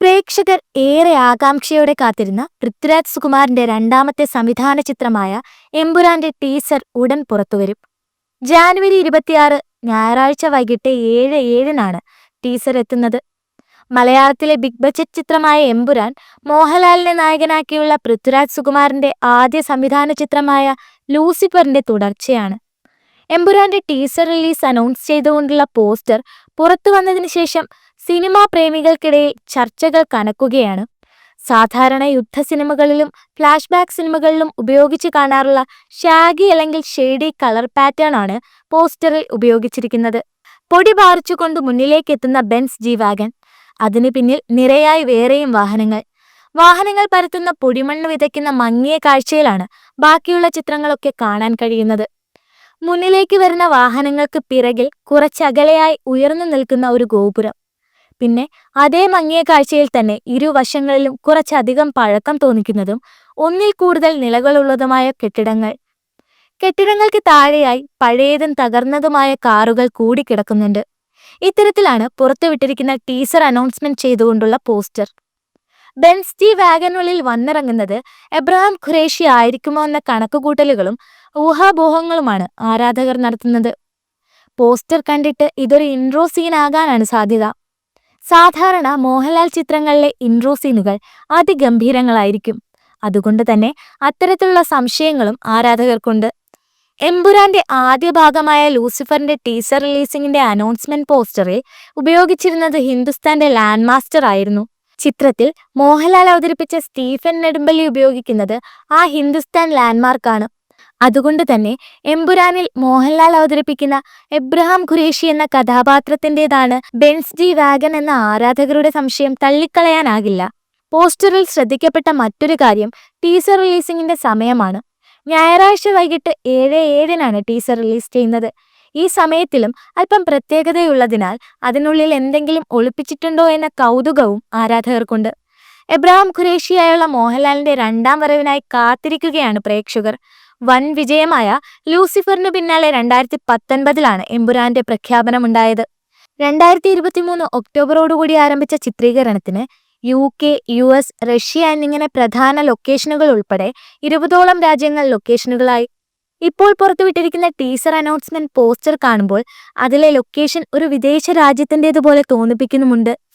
പ്രേക്ഷകർ ഏറെ ആകാംക്ഷയോടെ കാത്തിരുന്ന പൃഥ്വിരാജ് സുകുമാറിന്റെ രണ്ടാമത്തെ സംവിധാന ചിത്രമായ എമ്പുരാന്റെ ടീസർ ഉടൻ പുറത്തുവരും. ജാനുവരി ഇരുപത്തിയാറ് ഞായറാഴ്ച വൈകിട്ട് ഏഴ് ഏഴിനാണ് ടീസർ എത്തുന്നത്. മലയാളത്തിലെ ബിഗ് ബജറ്റ് ചിത്രമായ എമ്പുരാൻ മോഹൻലാലിനെ നായകനാക്കിയുള്ള പൃഥ്വിരാജ് സുകുമാറിന്റെ ആദ്യ സംവിധാന ചിത്രമായ ലൂസിഫറിന്റെ തുടർച്ചയാണ്. എമ്പുരാന്റെ ടീസർ റിലീസ് അനൗൺസ് ചെയ്തുകൊണ്ടുള്ള പോസ്റ്റർ പുറത്തു വന്നതിന് ശേഷം സിനിമാ പ്രേമികൾക്കിടയിൽ ചർച്ചകൾ കനക്കുകയാണ്. സാധാരണ യുദ്ധ സിനിമകളിലും ഫ്ലാഷ് ബാക്ക് സിനിമകളിലും ഉപയോഗിച്ച് കാണാറുള്ള ഷാഗി അല്ലെങ്കിൽ ഷെയ്ഡി കളർ പാറ്റേൺ ആണ് പോസ്റ്ററിൽ ഉപയോഗിച്ചിരിക്കുന്നത്. പൊടി പാറിച്ചുകൊണ്ട് മുന്നിലേക്ക് എത്തുന്ന ബെൻസ് ജി വാഗൻ അതിനു പിന്നിൽ നിരയായി വേറെയും വാഹനങ്ങൾ. വാഹനങ്ങൾ പരത്തുന്ന പൊടിമണ്ണ് വിതയ്ക്കുന്ന മങ്ങിയ കാഴ്ചയിലാണ് ബാക്കിയുള്ള ചിത്രങ്ങളൊക്കെ കാണാൻ കഴിയുന്നത്. മുന്നിലേക്ക് വരുന്ന വാഹനങ്ങൾക്ക് പിറകിൽ കുറച്ചകലെയായി ഉയർന്നു നിൽക്കുന്ന ഒരു ഗോപുരം. പിന്നെ അതേ മങ്ങിയ കാഴ്ചയിൽ തന്നെ ഇരുവശങ്ങളിലും കുറച്ചധികം പഴക്കം തോന്നിക്കുന്നതും ഒന്നിൽ കൂടുതൽ നിലകളുള്ളതുമായ കെട്ടിടങ്ങൾ. കെട്ടിടങ്ങൾക്ക് താഴെയായി പഴയതും തകർന്നതുമായ കാറുകൾ കൂടി കൂടിക്കിടക്കുന്നുണ്ട് ഇത്തരത്തിലാണ് പുറത്തുവിട്ടിരിക്കുന്ന ടീസർ അനൗൺസ്മെന്റ് ചെയ്തുകൊണ്ടുള്ള പോസ്റ്റർ. ബെൻസ് ജി വാഗനുള്ളിൽ വന്നിറങ്ങുന്നത് എബ്രഹാം ഖുറേഷി ആയിരിക്കുമോ എന്ന കണക്കുകൂട്ടലുകളും ഊഹാബോഹങ്ങളുമാണ് ആരാധകർ നടത്തുന്നത്. പോസ്റ്റർ കണ്ടിട്ട് ഇതൊരു ഇൻട്രോ സീൻ ആകാനാണ് സാധ്യത. സാധാരണ മോഹൻലാൽ ചിത്രങ്ങളിലെ ഇൻട്രോ സീനുകൾ അതിഗംഭീരങ്ങളായിരിക്കും. അതുകൊണ്ട് തന്നെ അത്തരത്തിലുള്ള സംശയങ്ങളും ആരാധകർക്കുണ്ട്. എംപുരാന്റെ ആദ്യ ഭാഗമായ ലൂസിഫറിന്റെ ടീസർ റിലീസിംഗിന്റെ അനൗൺസ്മെന്റ് പോസ്റ്ററിൽ ഉപയോഗിച്ചിരുന്നത് ഹിന്ദുസ്ഥാന്റെ ലാൻഡ് മാസ്റ്റർ ആയിരുന്നു. ചിത്രത്തിൽ മോഹൻലാൽ അവതരിപ്പിച്ച സ്റ്റീഫൻ നെടുമ്പള്ളി ഉപയോഗിക്കുന്നത് ആ ഹിന്ദുസ്ഥാൻ ലാൻഡ്മാർക്കാണ് അതുകൊണ്ട് തന്നെ എമ്പുരാനിൽ മോഹൻലാൽ അവതരിപ്പിക്കുന്ന എബ്രഹാം ഖുറേഷി എന്ന കഥാപാത്രത്തിന്റെതാണ് ബെൻസ് ജി വാഗൻ എന്ന ആരാധകരുടെ സംശയം തള്ളിക്കളയാനാകില്ല. പോസ്റ്ററിൽ ശ്രദ്ധിക്കപ്പെട്ട മറ്റൊരു കാര്യം ടീസർ റിലീസിംഗിന്റെ സമയമാണ്. ഞായറാഴ്ച വൈകിട്ട് ഏഴ് ഏഴിനാണ് ടീസർ റിലീസ് ചെയ്യുന്നത്. ഈ സമയത്തിലും അല്പം പ്രത്യേകതയുള്ളതിനാൽ അതിനുള്ളിൽ എന്തെങ്കിലും ഒളിപ്പിച്ചിട്ടുണ്ടോ എന്ന കൗതുകവും ആരാധകർക്കുണ്ട്. എബ്രഹാം ഖുറേഷിയായുള്ള മോഹൻലാലിന്റെ രണ്ടാം വരവിനായി കാത്തിരിക്കുകയാണ് പ്രേക്ഷകർ. വൻ വിജയമായ ലൂസിഫറിനു പിന്നാലെ രണ്ടായിരത്തി പത്തൊൻപതിലാണ് എമ്പുരാന്റെ പ്രഖ്യാപനമുണ്ടായത്. രണ്ടായിരത്തി ഇരുപത്തിമൂന്ന് ഒക്ടോബറോടുകൂടി ആരംഭിച്ച ചിത്രീകരണത്തിന് U K U S Russia എന്നിങ്ങനെ പ്രധാന ലൊക്കേഷനുകൾ ഉൾപ്പെടെ ഇരുപതോളം രാജ്യങ്ങൾ ലൊക്കേഷനുകളായി. ഇപ്പോൾ പുറത്തുവിട്ടിരിക്കുന്ന ടീസർ അനൗൺസ്മെന്റ് പോസ്റ്റർ കാണുമ്പോൾ അതിലെ ലൊക്കേഷൻ ഒരു വിദേശ രാജ്യത്തിന്റെതുപോലെ തോന്നിപ്പിക്കുന്നുമുണ്ട്.